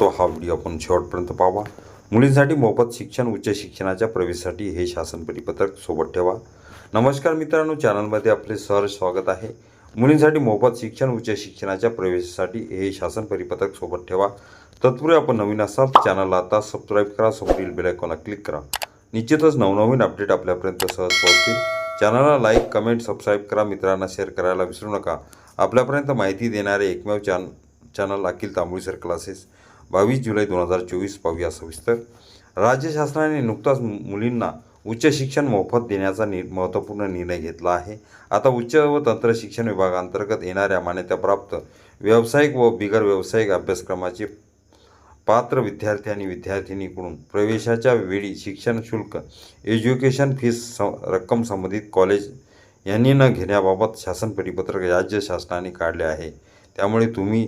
तो हा व्हिडिओ आपण शेवटपर्यंत पाहावा मुलींसाठी मोफत शिक्षण उच्च शिक्षणाच्या प्रवेशासाठी हे शासन परिपत्रक सोबत ठेवा. नमस्कार मित्रांनो चॅनलमध्ये आपले सहर्ष स्वागत आहे. मुलींसाठी मोफत शिक्षण उच्च शिक्षणाच्या प्रवेशासाठी हे शासन परिपत्रक सोबत ठेवा. तत्पूर्वी आपण नवीन असाल चॅनलला आता सबस्क्राईब करा समोरील बेलायकॉनला क्लिक करा. निश्चितच नवनवीन अपडेट आपल्यापर्यंत सहज पोहोचतील. चॅनलला लाईक कमेंट सबस्क्राईब करा. मित्रांना शेअर करायला विसरू नका. आपल्यापर्यंत माहिती देणारे एकमेव चॅन channel Akhil Tamboli sir classes बावीस जुलै दोन हजार चोवीस पाहूया सविस्तर. राज्य शासनाने नुकताच मुलींना उच्च शिक्षण मोफत देण्याचा नि महत्त्वपूर्ण निर्णय घेतला आहे. आता उच्च व तंत्र शिक्षण विभागांतर्गत येणाऱ्या मान्यताप्राप्त व्यावसायिक व बिगर व्यावसायिक अभ्यासक्रमाचे पात्र विद्यार्थी आणि विद्यार्थिनीकडून प्रवेशाच्या वेळी शिक्षण शुल्क एज्युकेशन फीस स रक्कम संबंधित कॉलेज यांनी न घेण्याबाबत शासन परिपत्रक राज्य शासनाने काढले आहे. त्यामुळे तुम्ही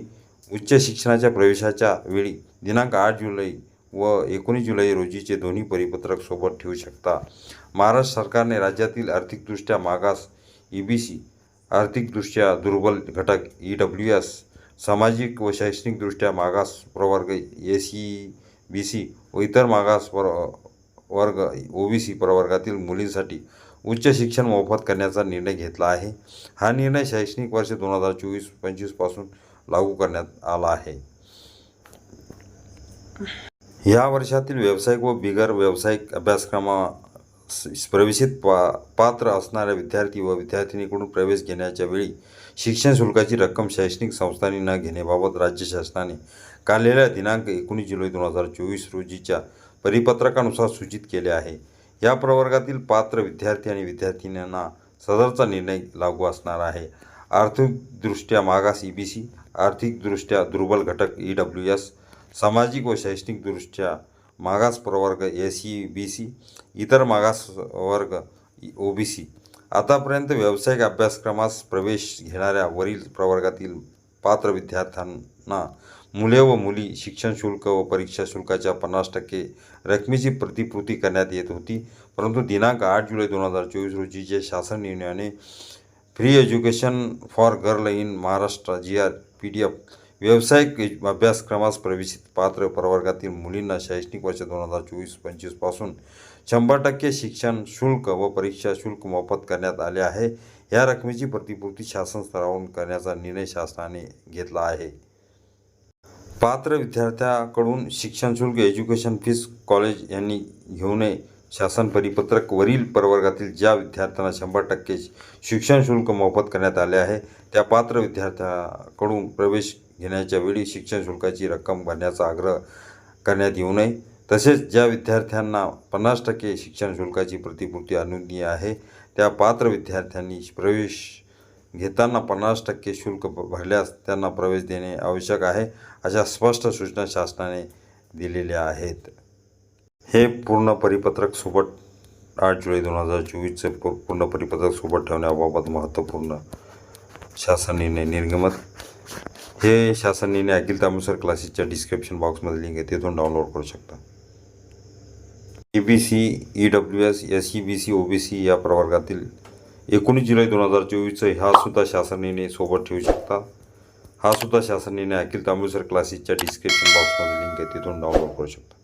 उच्च शिक्षणाच्या प्रवेशाच्या वेळी दिनांक आठ जुलै व एकोणीस जुलै रोजीचे दोन्ही परिपत्रक सोबत ठेवू शकता. महाराष्ट्र सरकारने राज्यातील आर्थिकदृष्ट्या मागास ई बी सी आर्थिकदृष्ट्या दुर्बल घटक ई डब्ल्यू एस सामाजिक व शैक्षणिकदृष्ट्या मागास प्रवर्ग ए सी बी सी व इतर मागास प्र वर्ग ओ बी सी प्रवर्गातील मुलींसाठी उच्च शिक्षण मोफत करण्याचा निर्णय घेतला आहे. हा निर्णय शैक्षणिक वर्ष दोन हजार चोवीस पंचवीसपासून लागू करण्यात आला आहे. या वर्षातील व्यावसायिक व बिगर व्यावसायिक अभ्यासक्रमा प्रवेशित पा पात्र असणाऱ्या विद्यार्थी व विद्यार्थिनीकडून प्रवेश घेण्याच्या वेळी शिक्षण शुल्काची रक्कम शैक्षणिक संस्थांनी न घेण्याबाबत राज्य शासनाने काढलेल्या दिनांक एकोणीस जुलै दोन हजार चोवीस रोजीच्या परिपत्रकानुसार सूचित केले आहे. या प्रवर्गातील पात्र विद्यार्थी आणि विद्यार्थिनींना सदरचा निर्णय लागू असणार आहे. आर्थिकदृष्ट्या मागास ई बी सी आर्थिकदृष्ट्या दुर्बल घटक ई डब्ल्यू एस सामाजिक व शैक्षणिकदृष्ट्या मागास प्रवर्ग एस ई बी सी इतर मागास वर्ग ओ बी सी आतापर्यंत व्यावसायिक अभ्यासक्रमास प्रवेश घेणाऱ्या वरील प्रवर्गातील पात्र विद्यार्थ्यांना मुले व मुली शिक्षण शुल्क व परीक्षा शुल्काच्या पन्नास टक्के रकमेची प्रतिपूर्ती करण्यात येत होती. परंतु दिनांक आठ जुलै दोन हजार चोवीस रोजीचे शासन निर्णयाने free education for girl in Maharashtra G R P D F व्यावसायिक अभ्यासक्रमास प्रवेशित पात्र प्रवर्गातील मुलींना शैक्षणिक वर्ष दोन हजार चोवीस पंचवीसपासून शंभर टक्के शिक्षण शुल्क व परीक्षा शुल्क मोफत करण्यात आले आहे. या रकमेची प्रतिपूर्ती शासन स्तरावरून करण्याचा निर्णय शासनाने घेतला आहे. पात्र विद्यार्थ्याकडून शिक्षण शुल्क एज्युकेशन फीस कॉलेज यांनी घेऊ नये. शासन परिपत्रक वरील प्रवर्गातील ज्या विद्यार्थ्यांना शंभर टक्के शिक्षण शुल्क मोफत करण्यात आले आहे त्या पात्र विद्यार्थ्याकडून प्रवेश घेण्याच्या वेळी शिक्षण शुल्काची रक्कम भरण्याचा आग्रह करण्यात येऊ नये. तसेच ज्या विद्यार्थ्यांना पन्नास टक्के शिक्षण शुल्काची प्रतिपूर्ती अनुज्ञेय आहे त्या पात्र विद्यार्थ्यांनी प्रवेश घेताना पन्नास टक्के शुल्क भरल्यास त्यांना प्रवेश देणे आवश्यक आहे अशा स्पष्ट सूचना शासनाने दिलेल्या आहेत. हे पूर्ण परिपत्रक सोबत आठ जुलै दोन हजार चोवीसचे पूर्ण परिपत्रक सोबत ठेवण्याबाबत महत्त्वपूर्ण शासन निर्णय निर्गमत हे शासन निर्णय अखिल तामुसर क्लासेसच्या डिस्क्रिप्शन बॉक्समध्ये लिंक आहे तिथून डाउनलोड करू शकता. E B C E W S S E B C O B C या प्रवर्गातील एकोणीस जुलै दोन हजार चोवीसचं हा सुद्धा शासन निर्णय सोबत ठेवू शकता. हा सुद्धा शासन निर्णय अखिल तांबुसर क्लासेसच्या डिस्क्रिप्शन बॉक्समध्ये लिंक आहे तिथून डाउनलोड करू शकता.